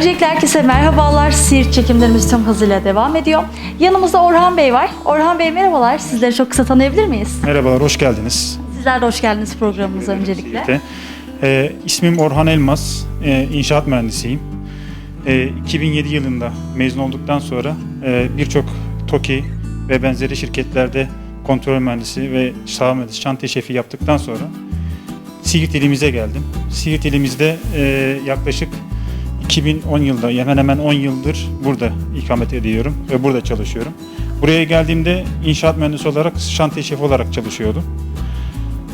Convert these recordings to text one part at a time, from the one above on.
Öncelikle herkese merhabalar. Siirt çekimlerimiz tüm hızıyla devam ediyor. Yanımızda Orhan Bey var. Orhan Bey merhabalar. Sizleri çok kısa tanıyabilir miyiz? Merhabalar, hoş geldiniz. Sizler de hoş geldiniz programımıza öncelikle. Ee, ismim Orhan Elmas, ee, inşaat mühendisiyim. Ee, 2007 yılında mezun olduktan sonra e, birçok TOKİ ve benzeri şirketlerde kontrol mühendisi ve saha mühendisi, şantiye şefi yaptıktan sonra Siirt ilimize geldim. Siirt ilimizde e, yaklaşık 2010 yılda, hemen hemen 10 yıldır burada ikamet ediyorum ve burada çalışıyorum. Buraya geldiğimde inşaat mühendisi olarak, şantiye şefi olarak çalışıyordum.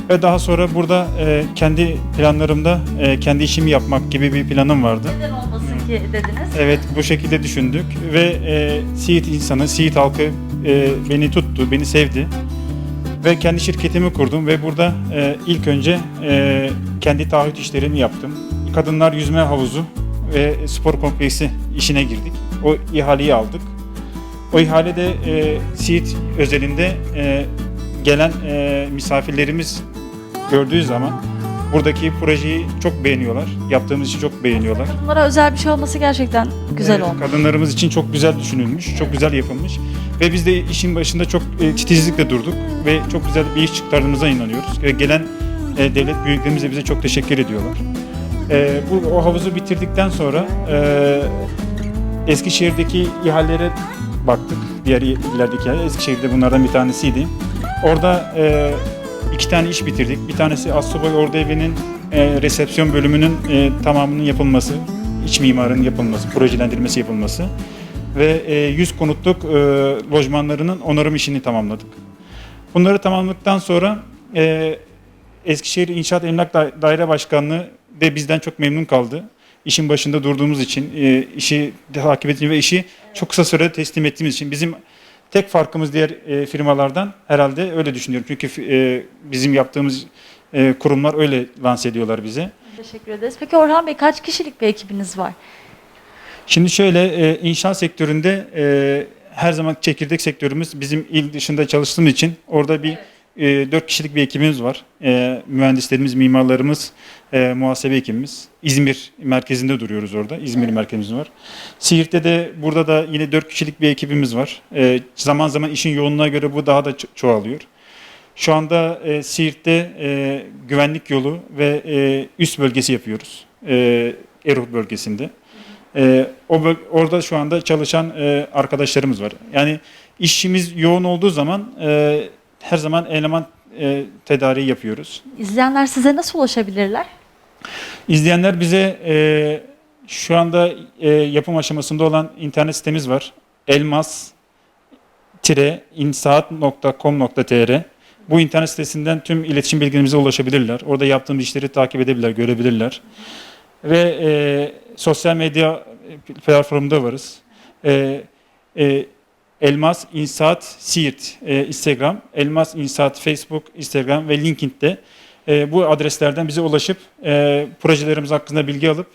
Ve daha sonra burada e, kendi planlarımda e, kendi işimi yapmak gibi bir planım vardı. Neden olmasın ki dediniz? Evet bu şekilde düşündük ve e, Siirt insanı, Siirt halkı e, beni tuttu, beni sevdi. Ve kendi şirketimi kurdum ve burada e, ilk önce e, kendi taahhüt işlerimi yaptım. Kadınlar yüzme havuzu ve spor kompleksi işine girdik. O ihaleyi aldık. O ihalede e, Siirt özelinde e, gelen e, misafirlerimiz gördüğü zaman buradaki projeyi çok beğeniyorlar. Yaptığımız işi çok beğeniyorlar. Bunlara özel bir şey olması gerçekten güzel Evet, olmuş. Kadınlarımız için çok güzel düşünülmüş, çok güzel yapılmış. Ve biz de işin başında çok e, titizlikle durduk ve çok güzel bir iş çıkardığımıza inanıyoruz. Ve gelen e, devlet büyüklerimiz de bize çok teşekkür ediyorlar. E, bu o havuzu bitirdikten sonra e, Eskişehir'deki ihalelere baktık. Diğer illerdeki ihale. Eskişehir'de bunlardan bir tanesiydi. Orada e, iki tane iş bitirdik. Bir tanesi Assobay Ordu Evi'nin e, resepsiyon bölümünün e, tamamının yapılması, iç mimarının yapılması, projelendirmesi yapılması ve e, 100 konutluk e, lojmanlarının onarım işini tamamladık. Bunları tamamladıktan sonra e, Eskişehir İnşaat Emlak Da- Daire Başkanlığı de bizden çok memnun kaldı. İşin başında durduğumuz için, e, işi takip ettiğimiz ve işi çok kısa sürede teslim ettiğimiz için bizim tek farkımız diğer e, firmalardan herhalde öyle düşünüyorum. Çünkü e, bizim yaptığımız e, kurumlar öyle lanse ediyorlar bize. Teşekkür ederiz. Peki Orhan Bey kaç kişilik bir ekibiniz var? Şimdi şöyle e, inşaat sektöründe e, her zaman çekirdek sektörümüz bizim il dışında çalıştığımız için orada bir e, 4 kişilik bir ekibimiz var. E, mühendislerimiz, mimarlarımız, e, muhasebe ekibimiz. İzmir merkezinde duruyoruz orada. İzmir merkezimiz var. Siirt'te de burada da yine 4 kişilik bir ekibimiz var. E, zaman zaman işin yoğunluğuna göre bu daha da ço- çoğalıyor. Şu anda e, Siirt'te e, güvenlik yolu ve e, üst bölgesi yapıyoruz. E, Erol bölgesinde. Ee, o böl- orada şu anda çalışan e, arkadaşlarımız var. Yani işimiz yoğun olduğu zaman e, her zaman eleman e, tedariği yapıyoruz. İzleyenler size nasıl ulaşabilirler? İzleyenler bize e, şu anda e, yapım aşamasında olan internet sitemiz var. elmas insaat.com.tr Bu internet sitesinden tüm iletişim bilgilerimize ulaşabilirler. Orada yaptığımız işleri takip edebilirler, görebilirler. Ve e, sosyal medya platformunda varız. E, e, Elmas İnsaat Siirt e, Instagram, Elmas İnsaat Facebook, Instagram ve LinkedIn'de e, bu adreslerden bize ulaşıp e, projelerimiz hakkında bilgi alıp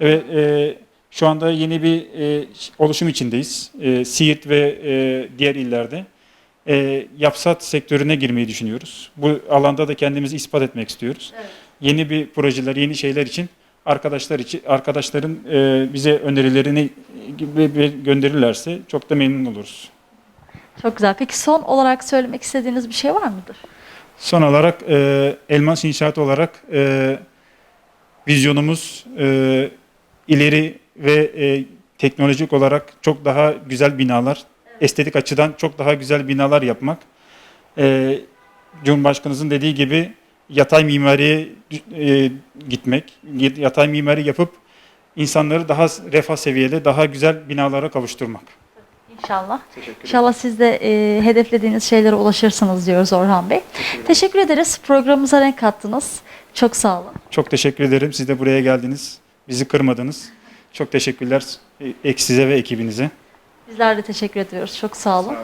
ve e, şu anda yeni bir e, oluşum içindeyiz. E, Siirt ve e, diğer illerde. E, yapsat sektörüne girmeyi düşünüyoruz. Bu alanda da kendimizi ispat etmek istiyoruz. Yeni bir projeler, yeni şeyler için arkadaşlar için arkadaşların e, bize önerilerini gibi gönderirlerse çok da memnun oluruz. Çok güzel. Peki son olarak söylemek istediğiniz bir şey var mıdır? Son olarak e, Elmas İnşaat olarak e, vizyonumuz e, ileri ve e, teknolojik olarak çok daha güzel binalar, estetik açıdan çok daha güzel binalar yapmak. E, Cumhurbaşkanımızın dediği gibi yatay mimariye e, gitmek, yatay mimari yapıp insanları daha refah seviyeli, daha güzel binalara kavuşturmak. İnşallah. İnşallah siz de e, hedeflediğiniz şeylere ulaşırsınız diyoruz Orhan Bey. Teşekkür ederiz. Programımıza renk kattınız. Çok sağ olun. Çok teşekkür ederim. Siz de buraya geldiniz. Bizi kırmadınız. Çok teşekkürler e, size ve ekibinize. Bizler de teşekkür ediyoruz. Çok sağ olun.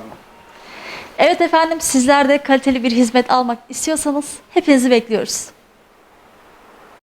Evet efendim sizler de kaliteli bir hizmet almak istiyorsanız hepinizi bekliyoruz.